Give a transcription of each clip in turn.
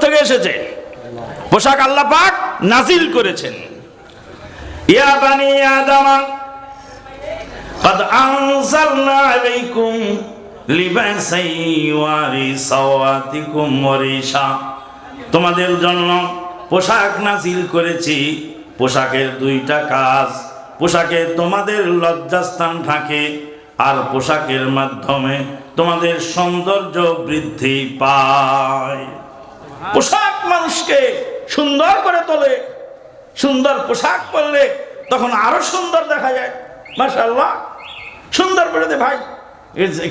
থেকে এসেছে পোশাক আল্লাহ পাক নাজিল করেছেন ইয়া বানি আদামা قد أنزلنا عليكم لباسا يواري سواتكم وريشا তোমাদের জন্য পোশাক নাজিল করেছি পোশাকের দুইটা কাজ পোশাকে তোমাদের লজ্জাস্থান থাকে আর পোশাকের মাধ্যমে তোমাদের সৌন্দর্য বৃদ্ধি পায় পোশাক মানুষকে সুন্দর করে তোলে, সুন্দর পোশাক পরলে তখন আরও সুন্দর দেখা যায়। মাশাল্লাহ সুন্দর করে দে ভাই।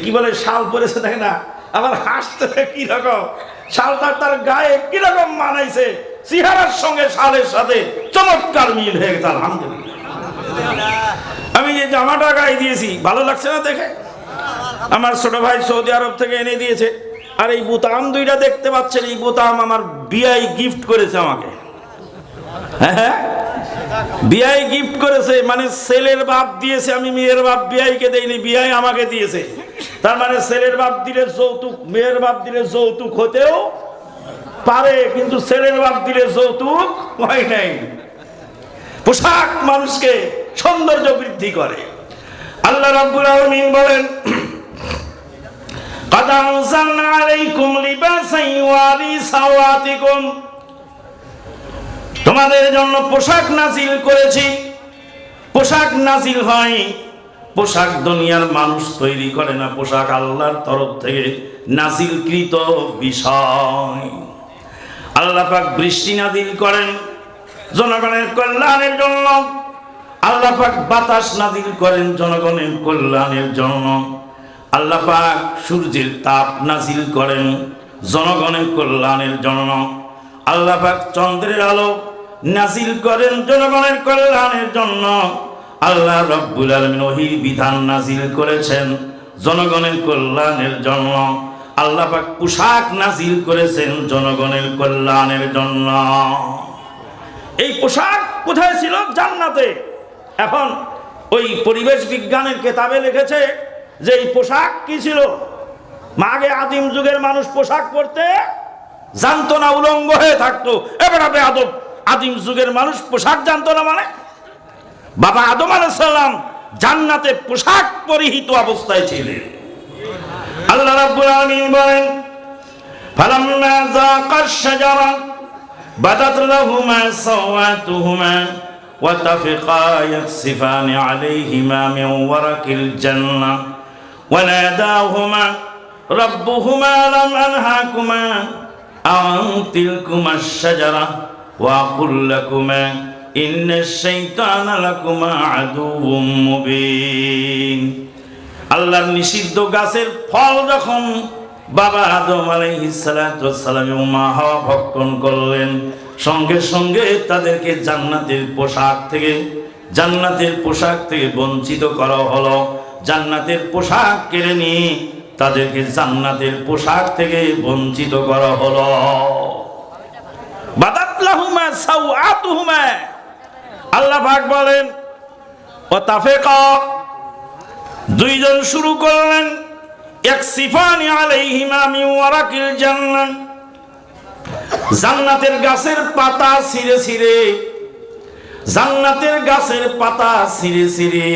কি বলে, শাল পরেছে দেখে না? আবার হাসতে কি রকম? শালটা তার গায়ে কি রকম মানাইছে? চেহারার সঙ্গে শালের সাথে চমৎকার মিল হয়ে গেছে, আলহামদুলিল্লাহ। আমি যে জামাটা গায়ে দিয়েছি, ভালো লাগছে না দেখে? আমার ছোট ভাই সৌদি আরব থেকে এনে দিয়েছে। আর এই বুতাম দুইটা দেখতে পাচ্ছেন, এই বুতাম আমার বিআই গিফট করেছে আমাকে। হ্যাঁ হ্যাঁ? বিআই গিফট করেছে মানে ছেলের বাপ দিয়েছে, আমি মেয়ের বাপ বিআইকে দেইনি, বিআই আমাকে দিয়েছে। তার মানে ছেলের বাপ দিলে যৌতুক, মেয়ের বাপ দিলে যৌতুক হতেও পারে, কিন্তু ছেলের বাপ দিলে যৌতুক হয় নাই। পোশাক মানুষকে সৌন্দর্য বৃদ্ধি করে। আল্লাহ রাব্বুল আলামিন বলেন قد أنزلنا عليكم لباسا يواري سواتكم তোমাদের জন্য পোশাক নাজিল করেছি পোশাক নাজিল হয় পোশাক দুনিয়ার মানুষ তৈরি করে না পোশাক আল্লাহর তরফ থেকে নাজিলকৃত বিষয় আল্লাহ পাক বৃষ্টি নাজিল করেন জনগণের কল্যাণের জন্য আল্লাহ পাক বাতাস নাজিল করেন জনগণের কল্যাণের জন্য আল্লাহ পাক সূর্যের তাপ নাজিল করেন, জনগণের কল্যাণের জন্য। আল্লাহ পাক চন্দ্রের আলো নাজিল করেন, জনগণের কল্যাণের জন্য। আল্লাহ রব্বুল আলমিন ওহির বিধান নাজিল করেছেন, জনগণের কল্যাণের জন্য। আল্লাহ পাক পোশাক নাজিল করেছেন, জনগণের কল্যাণের জন্য। এই পোশাক কোথায় ছিল? জান্নাতে। এখন ওই পরিবেশ বিজ্ঞানের কেতাবে লিখেছে যে এই পোশাক কি ছিল? মাগে আদিম যুগের মানুষ পোশাক পরতে জানতো না উলঙ্গ হয়ে থাকতো। এবার আপনি আদব, আদিম যুগের মানুষ পোশাক জানতো না মানে? বাবা আদম আলাইসাল্লাম জান্নাতে পোশাক পরিহিত অবস্থায় ছিলেন। আল্লাহ রাব্বুল আলামিন বলেন, ফালাম্মা যাকাশ শাজারা বাদাত লাহুমা সাওয়াতুহুমা ওয়া তাফিকা ইয়াকসিফানি আলাইহিমা মিন ওয়ারাকিল জান্নাহ। وناداهما ربهما لم أنهاكما عن تلكما الشجرة وأقل لكما إن الشيطان لكما عدو مبين আল্লাহর নিষিদ্ধ গাছের ফল যখন বাবা আদম আলাইহিসসালাম এবং মা হাওয়া ভক্ষণ করলেন সঙ্গে সঙ্গে তাদেরকে জান্নাতের পোশাক থেকে জান্নাতের পোশাক থেকে বঞ্চিত করা হলো জান্নাতের পোশাক কেড়ে নিয়ে তাদেরকে জান্নাতের পোশাক থেকে বঞ্চিত করা হলো। বলেন ও দুইজন শুরু করলেন, এক সিফানি জান্নাতের গাছের পাতা ছিঁড়ে ছিঁড়ে, জান্নাতের গাছের পাতা ছিঁড়ে ছিঁড়ে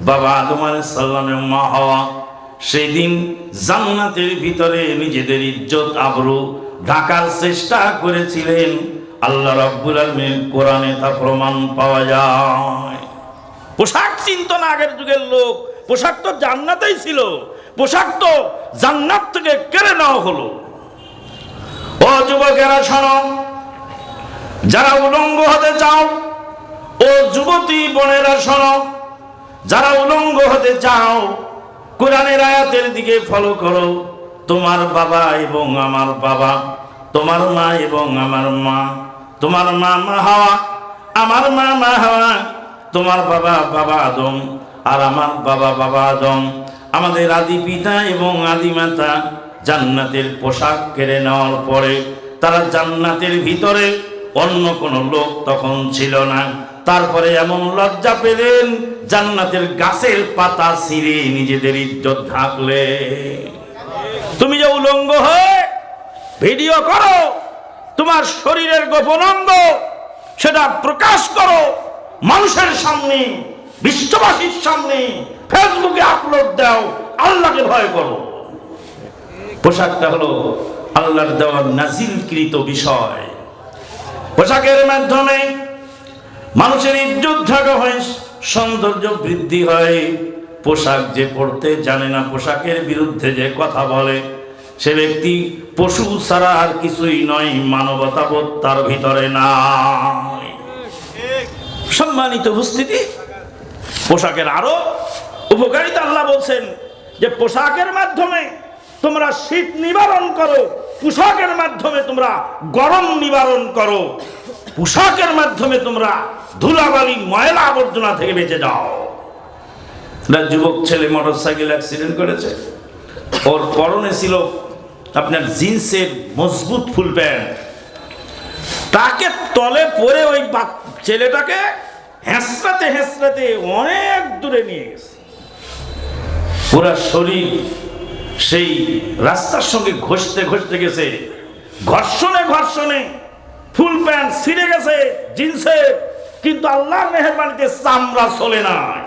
বাবা আদম আলাইহিস সালামের মা হওয়া সেই দিন জান্নাতের ভিতরে নিজেদের ইজ্জত, আবরু ঢাকার চেষ্টা করেছিলেন। আল্লাহ রাব্বুল আলামিন কোরআনে তা প্রমাণ পাওয়া যায়। পোশাক চিন্ত না আগের যুগের লোক। পোশাক তো জান্নাতেই ছিল। পোশাক তো জান্নাত থেকে কেড়ে নেওয়া হলো। ও যুবকেরা, শোনো। যারা উলঙ্গ হতে চাও, ও যুবতী বোনেরা, শোনো। যারা উলঙ্গ হতে চাও, কোরআনের আয়াতের দিকে ফলো করো। তোমার বাবা এবং আমার বাবা, তোমার মা এবং আমার মা, তোমার মা মা হাওয়া, আমার মা মা হাওয়া, তোমার বাবা বাবা আদম, আর আমার বাবা বাবা আদম। আমাদের আদি পিতা এবং আদি মাতা জান্নাতের পোশাক কেড়ে নেওয়ার পরে তারা জান্নাতের ভিতরে অন্য কোনো লোক তখন ছিল না। তারপরে এমন লজ্জা পেলেন, জান্নাতের গাছের পাতা ছিঁড়ে নিজেদের ইজ্জত ঢাকলে। তুমি যে উলঙ্গ হয়ে ভিডিও করো, তোমার শরীরের গোপন অঙ্গ, সেটা প্রকাশ করো, মানুষের সামনে, বিশ্ববাসীর সামনে ফেসবুকে আপলোড দাও, আল্লাহকে ভয় করো। পোশাকটা হলো আল্লাহর দেওয়ার নাজিলকৃত বিষয়। পোশাকের মাধ্যমে মানুষের ইজ্জত থাকা হয়, সৌন্দর্য বৃদ্ধি হয়। পোশাক যে পড়তে জানে না, পোশাকের বিরুদ্ধে যে কথা বলে, সে ব্যক্তি পশু ছাড়া আর কিছুই নয়, মানবতাবোধ তার ভিতরে নাই। সম্মানিত উপস্থিতি, পোশাকের আরও উপকারিতা আল্লাহ বলছেন যে পোশাকের মাধ্যমে তোমরা শীত নিবারণ করো পোশাকের মাধ্যমে তোমরা গরম নিবারণ করো। পোশাকের মাধ্যমে তোমরা ধুলাবালি, ময়লা আবর্জনা থেকে বেঁচে যাও। যুবক ছেলে মোটর সাইকেল অ্যাক্সিডেন্ট করেছে। ওর পরনে ছিল আপনার জিন্সের মজবুত ফুল প্যান্ট। তাকে তলে পরে ওই ছেলেটাকে হেঁচড়াতে হেঁচড়াতে অনেক দূরে নিয়ে গেছে। পুরা শরীর সেই রাস্তার সঙ্গে ঘষতে ঘষতে গেছে। ঘর্ষণে ঘর্ষণে ফুল প্যান্ট ছিঁড়ে গেছে জিন্সের কিন্তু আল্লাহ মেহরবানিতে চামড়া চলে নাই।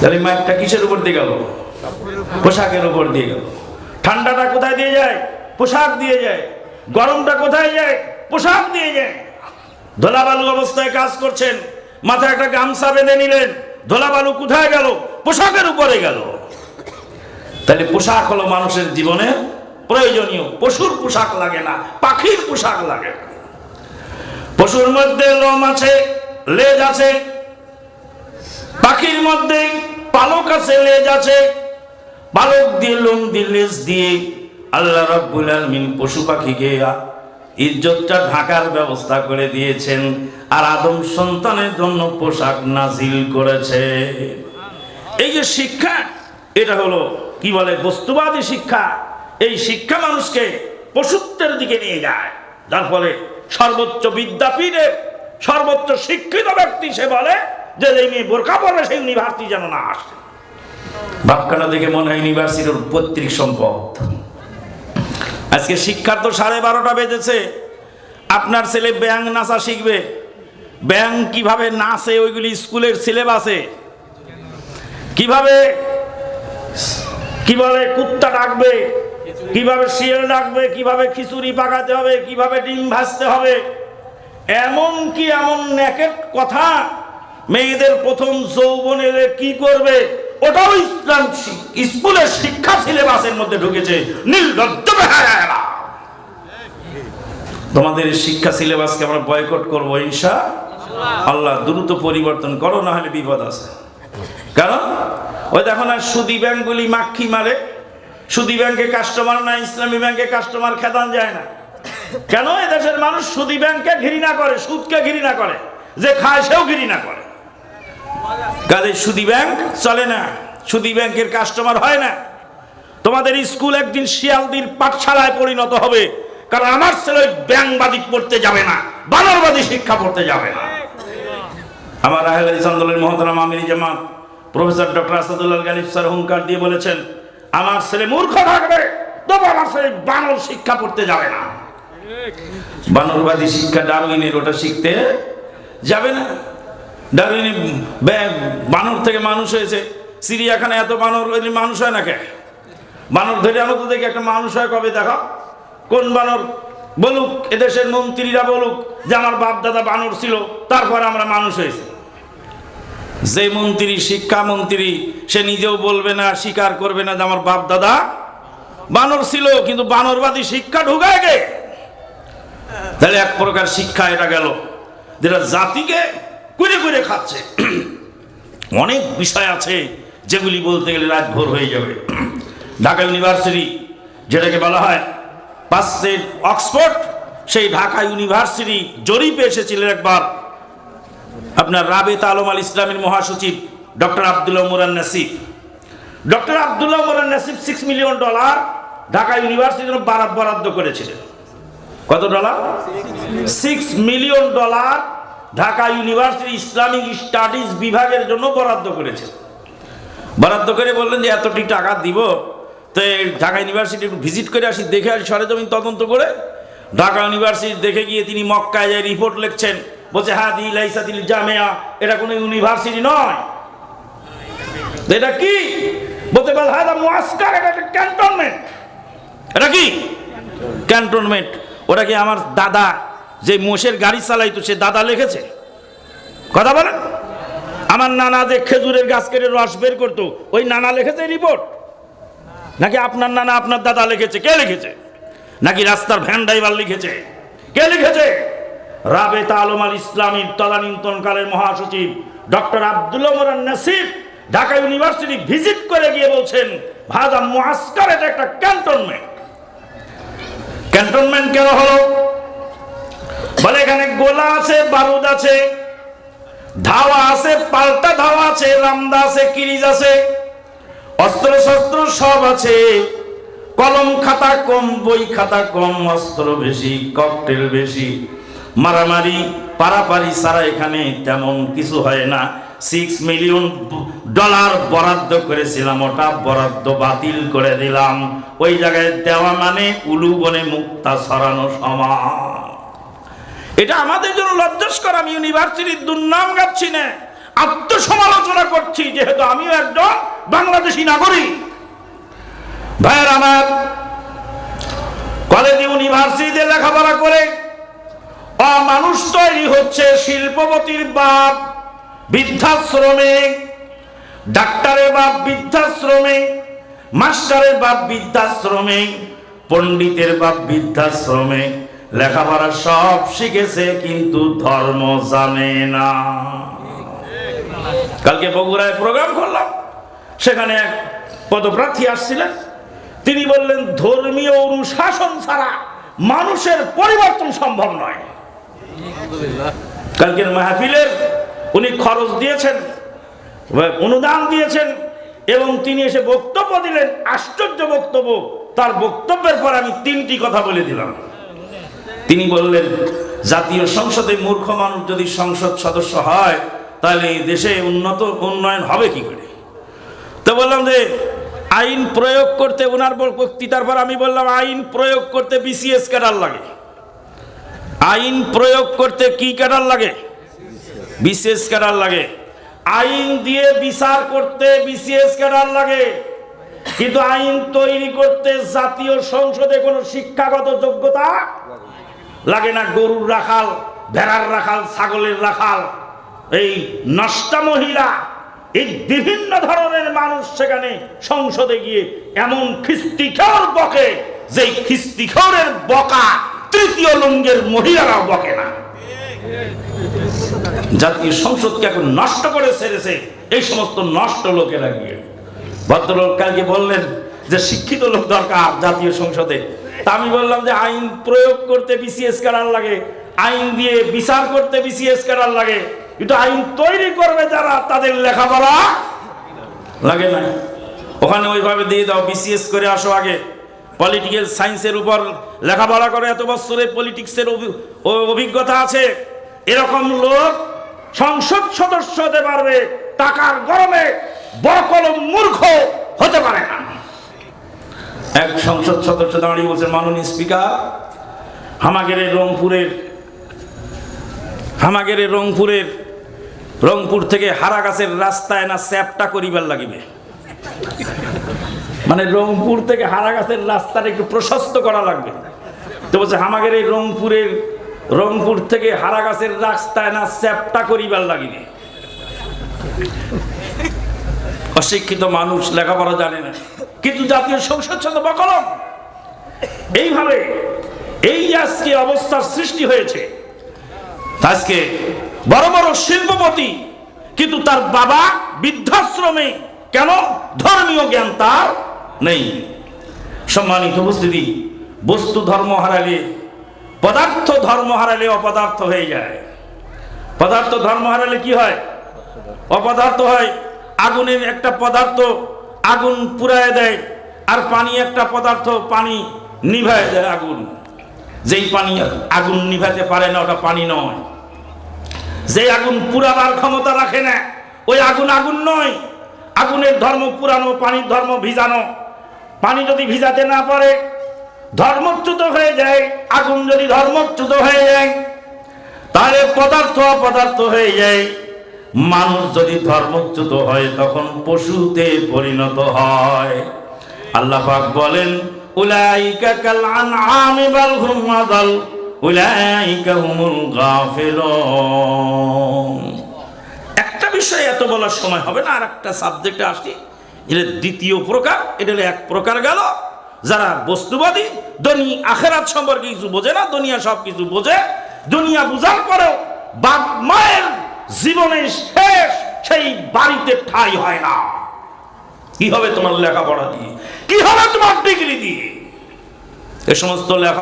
তাহলে মাইকটা কিসের উপর দিয়ে গেল? পোশাকের উপর দিয়ে গেল। ঠান্ডাটা কোথায় দিয়ে যায়? পোশাক দিয়ে যায়। গরমটা কোথায় যায়? পোশাক দিয়ে যায়। ধোলাবালু অবস্থায় কাজ করছেন, মাথায় একটা গামছা বেঁধে নিলেন, ধোলাবালু কোথায় গেল? পোশাকের উপরে গেল। তাহলে পোশাক হলো মানুষের জীবনে প্রয়োজনীয়। পশুর পোশাক লাগে না, পাখির পোশাক লাগে। পশুর মধ্যে লোম আছে, লেজ আছে, পাখির মধ্যে পালক আছে, লেজ আছে। পালক দিয়ে, লোম দিয়ে, লেজ দিয়ে আল্লাহ রাব্বুল আলামিন পশু পাখিকে ইজ্জতটা ঢাকার ব্যবস্থা করে দিয়েছেন আর আদম সন্তানের জন্য পোশাক নাজিল করেছে। এই যে শিক্ষা, এটা হলো কি বলে, বস্তুবাদী শিক্ষা, এই শিক্ষা মানুষকে পশুত্বের দিকে নিয়ে যায়। যার ফলে সর্বোচ্চ বিদ্যাপীঠের সর্বোচ্চ শিক্ষিত ব্যক্তি সে বলে যে মেয়ে বোরকা পড়বে সেই ইউনিভার্সিটি যেন না আসে। ভাবখানা দেখে মনে হয় ইউনিভার্সিটির পৈতৃক সম্পদ। আজকে শিক্ষার তো সাড়ে বারোটা বেজেছে। আপনার ছেলে ব্যাং নাচা শিখবে। ব্যাং কীভাবে নাচে, ওইগুলি স্কুলের সিলেবাসে কীভাবে কি বলে কুত্তা ডাকবে, কীভাবে শিয়াল ডাকবে, কীভাবে খিচুড়ি পাকাতে হবে, কীভাবে ডিম ভাজতে হবে, এমন কি এমন ন্যাকেট কথা মেয়েদের প্রথম যৌবনে এলে কি করবে? ওটাও ইসলাম স্কুলের শিক্ষা সিলেবাসের মধ্যে ঢুকেছে নির্লজ্জ তোমাদের এই শিক্ষা সিলেবাসকে আমরা বয়কট করব, ইনশা আল্লাহ। দ্রুত পরিবর্তন করো না হলে বিপদ আছে। কারণ? ওই দেখো না, সুদি ব্যাংকগুলি মাক্ষি মারে। সুদি ব্যাংকে কাস্টমার না, ইসলামী ব্যাংকে কাস্টমার খেদান যায় না। কেন? এদেশের মানুষ সুদি ব্যাংকে ঘৃণা করে, সুদকে ঘৃণা করে। যে খায় সেও ঘৃণা করে। কাজে সুদি ব্যাংক চলে না। সুদি ব্যাংকের কাস্টমার হয় না। তোমাদের স্কুল একদিন শিয়ালদির পাঠশালায় পরিণত হবে। কারণ আমার ছেলে ওই ব্যাংকবাদী পড়তে যাবে না, বানরবাদী শিক্ষা পড়তে যাবে না। আমার আহলে আন্দোলনের মহতরাম আমির জামাত professor doctor Asadullah Galib sir হুঙ্কার দিয়ে বলেছেন, আমার ছেলে মূর্খ থাকবে, তবু আমার ছেলে বানর শিক্ষা পড়তে যাবে না। বানরবাদী শিক্ষা ডারউইনের ওটা শিখতে যাবে না। ডারউইনে বে- বানর থেকে মানুষ হয়েছে চিড়িয়াখানায় এত বানর মানুষ হয় না কে? বানর ধরে আনো তো দেখি একটা মানুষ হয় কবে, দেখা। কোন বানর বলুক, এদেশের মন্ত্রীরা বলুক যে আমার বাপ দাদা বানর ছিল, তারপর আমরা মানুষ হয়েছি। যে মন্ত্রী শিক্ষা মন্ত্রী, সে নিজেও বলবে না, স্বীকার করবে না যে আমার বাপ দাদা বানর ছিল, কিন্তু বানরবাদী শিক্ষা ঢুকায় গে। তাহলে এক প্রকার শিক্ষা এটা গেল, যেটা জাতিকে করে করে খাচ্ছে। অনেক বিষয় আছে যেগুলি বলতে গেলে রাত ভোর হয়ে যাবে। ঢাকা ইউনিভার্সিটি, যেটাকে বলা হয় পাশ্চের অক্সফোর্ড, সেই ঢাকা ইউনিভার্সিটি জরিপে এসেছিলেন একবার আপনার রাবেত আলম আল ইসলামের মহাসচিব doctor Abdullah Moran Nasif doctor Abdullah Moran Nasif six million dollar Dhaka ইউনিভার্সিটির জন্য বারাদ বরাদ্দ করেছিলেন। কত dollar six million dollar Dhaka university Islamic studies বিভাগের জন্য বরাদ্দ করেছে বরাদ্দ করে বললেন যে, এতটি টাকা দিব, তো ঢাকা ইউনিভার্সিটি ভিজিট করে আসি, দেখে আসি সরেজমিন তদন্ত করে। ঢাকা ইউনিভার্সিটি দেখে গিয়ে তিনি মক্কায় রিপোর্ট লিখছেন। বলছে দিল দিল জামেয়া। এটা কোনো ইউনিভার্সিটি নয়। এটা কি? বলতে পারে হ্যাঁ মুআস্কার, এটা একটা ক্যান্টনমেন্ট এটা কি? ক্যান্টনমেন্ট ওটা কি আমার দাদা, যে মোষের গাড়ি চালাইতো, সে দাদা লিখেছে? কথা বলেন। আমার নানা যে খেজুরের গাছ কেটে রস বের করতো, ওই নানা লিখেছে রিপোর্ট নাকি আপনার নানা আপনার দাদা লিখেছে? কে লিখেছে? নাকি রাস্তার ভ্যান ড্রাইভার লিখেছে? কে লিখেছে? রাবেতা আলম আল ইসলামীর তদানীন্তনকালের মহাসচিব doctor Abdul Moran Dhaka university visit করে গিয়ে বলছেন, ভাজা মুআস্কার এটা একটা ক্যান্টনমেন্ট। ক্যান্টনমেন্ট কেন হলো? বলে এখানে গোলা আছে, বারুদ আছে, ধাওয়া আছে, পাল্টা ধাওয়া আছে, রামদা আছে, কিরিজ আছে অস্ত্র শস্ত্র সব আছে। কলম খাতা কম, বই খাতা কম, অস্ত্র বেশি, ককটেল বেশি মারামারি, পারাপারি ছাড়া এখানে তেমন কিছু হয় না। সিক্স মিলিয়ন ডলার বরাদ্দ করেছিলাম, ওটা বরাদ্দ বাতিল করে দিলাম। ওই জায়গায় দেওয়া মানে উলুবনে মুক্তা সরানো সমান এটা আমাদের জন্য লজ্জাস্কর আমি ইউনিভার্সিটির দুর্নাম গাচ্ছি না। আত্মসমালোচনা করছি, যেহেতু আমিও একজন বাংলাদেশি নাগরিক। ভাইয়ের আমার, কলেজ, ইউনিভার্সিটিতে লেখাপড়া করে মানুষ তৈরি হচ্ছে শিল্পপতির বাপ, বৃদ্ধাশ্রমে। ডাক্তারের বাপ বৃদ্ধাশ্রমে, মাস্টারের বাপ বৃদ্ধাশ্রমে, পণ্ডিতের বাপ বৃদ্ধাশ্রমে। লেখাপড়া সব শিখেছে, কিন্তু ধর্ম জানে না। কালকে বগুড়ায় প্রোগ্রাম করলাম, সেখানে এক পদপ্রার্থী আসছিলেন। তিনি বললেন, ধর্মীয় অনুশাসন ছাড়া মানুষের পরিবর্তন সম্ভব নয়। কালকের মাহফিলের উনি খরচ দিয়েছেন অনুদান দিয়েছেন, এবং তিনি এসে বক্তব্য দিলেন, আশ্চর্য বক্তব্য। তার বক্তব্যের পর আমি তিনটি কথা বলে দিলাম। তিনি বললেন, জাতীয় সংসদে মূর্খ মানুষ যদি সংসদ সদস্য হয়, তাহলে এই দেশে উন্নত উন্নয়ন হবে কি করে? তো বললাম যে, আইন প্রয়োগ করতে ওনার বক্তৃতার পর আমি বললাম, আইন প্রয়োগ করতে বিসিএস ক্যাডার লাগে। আইন প্রয়োগ করতে কি ক্যাডার লাগে? বিসিএস ক্যাডার লাগে। আইন দিয়ে বিচার করতে বিসিএস ক্যাডার লাগে। কিন্তু আইন তৈরি করতে জাতীয় সংসদে কোনো শিক্ষাগত যোগ্যতা লাগে না? গরুর রাখাল, ভেড়ার রাখাল, ছাগলের রাখাল। এই নষ্টা মহিলা, এই বিভিন্ন ধরনের মানুষ সেখানে সংসদে গিয়ে এমন খিস্তিখর বকে যে খিস্তিখরের বকা তৃতীয় লিঙ্গের মহিলারাও বকে না। জাতীয় সংসদকে এখন নষ্ট করে ছেড়েছে এই সমস্ত নষ্ট লোকেরা গিয়ে। ভদ্রলোক কালকে বললেন যে শিক্ষিত লোক দরকার জাতীয় সংসদে। তা আমি বললাম যে আইন প্রয়োগ করতে বিসিএস কারার লাগে, আইন দিয়ে বিচার করতে বিসিএস কারার লাগে। কিন্তু আইন তৈরি করবে যারা, তাদের লেখাপড়া লাগে না। ওখানে ওইভাবে দিয়ে দাও, বিসিএস করে আসো আগে। পলিটিক্যাল সায়েন্সের উপর লেখাপড়া করে এত বছরে পলিটিক্সের অভিজ্ঞতা আছে। এরকম লোক সংসদ সদস্য হতে পারবে, টাকার গরমে বড় কলম মূর্খ হতে পারে না। এক সংসদ সদস্য দাঁড়িয়ে বলছেন, মাননীয় স্পিকার, হামাগের রংপুরের হামাগের রংপুরের, রংপুর থেকে হারাগাছের রাস্তায় না স্যাপটা করিবার লাগিবে? মানে রংপুর থেকে হারাগাছের রাস্তাটা একটু প্রশস্ত করা লাগবে। তো বলছে, আমাদের এই রংপুরের, রংপুর থেকে হারাগাছের রাস্তায় না স্যাপটা করিবার লাগিবে? অশিক্ষিত মানুষ লেখাপড়া জানে না। কিন্তু জাতীয় সংসদ সাথে বকলম। এইভাবে এই আজকে অবস্থার সৃষ্টি হয়েছে, আজকে বড় বড় শিল্পপতি, কিন্তু তার বাবা বৃদ্ধাশ্রমে কেন ধর্মীয় জ্ঞান তার নেই। সম্মানিত উপস্থিতি, বস্তু ধর্ম হারালে, পদার্থ ধর্ম হারালে অপদার্থ হয়ে যায়। পদার্থ ধর্ম হারালে কি হয়? অপদার্থ হয় আগুনের একটা পদার্থ আগুন পুরায় দেয়, আর পানি একটা পদার্থ পানি নিভায় দেয় আগুন। যেই পানি আগুন নিভাতে পারে না, ওটা পানি নয়। যে আগুন পুরাবার ক্ষমতা রাখে না, ওই আগুন আগুন নয়। আগুনের ধর্ম পুরানো, পানির ধর্ম ভিজানো। পানি যদি ভিজাতে না পারে, ধর্মচ্যুত হয়ে যায়, আগুন যদি ধর্মচ্যুত হয়ে যায়, তাহলে পদার্থ অপদার্থ হয়ে যায়। মানুষ যদি ধর্মচ্যুত হয়, তখন পশুতে পরিণত হয়। আল্লাহ পাক বলেন, উলাইকা কাল আনআমি বাল হুম আদাল, উলাইকা হুমুল গাফিলুন। একটা বিষয় এত বলার সময় হবে না আর একটা সাবজেক্টে আসি। এটা দ্বিতীয় প্রকার, এটা এক প্রকার গেল। যারা বস্তুবাদী দুনি আখেরাত সম্পর্কে কিছু বোঝে না, দুনিয়া সব কিছু বোঝে। দুনিয়া বুঝার পরেও বাপ মায়ের জীবনের শেষ সেই বাড়িতে ঠাই হয় না। কি হবে তোমার লেখাপড়া দিয়ে? কি হবে তোমার ডিগ্রি দিয়ে? এ সমস্ত লেখা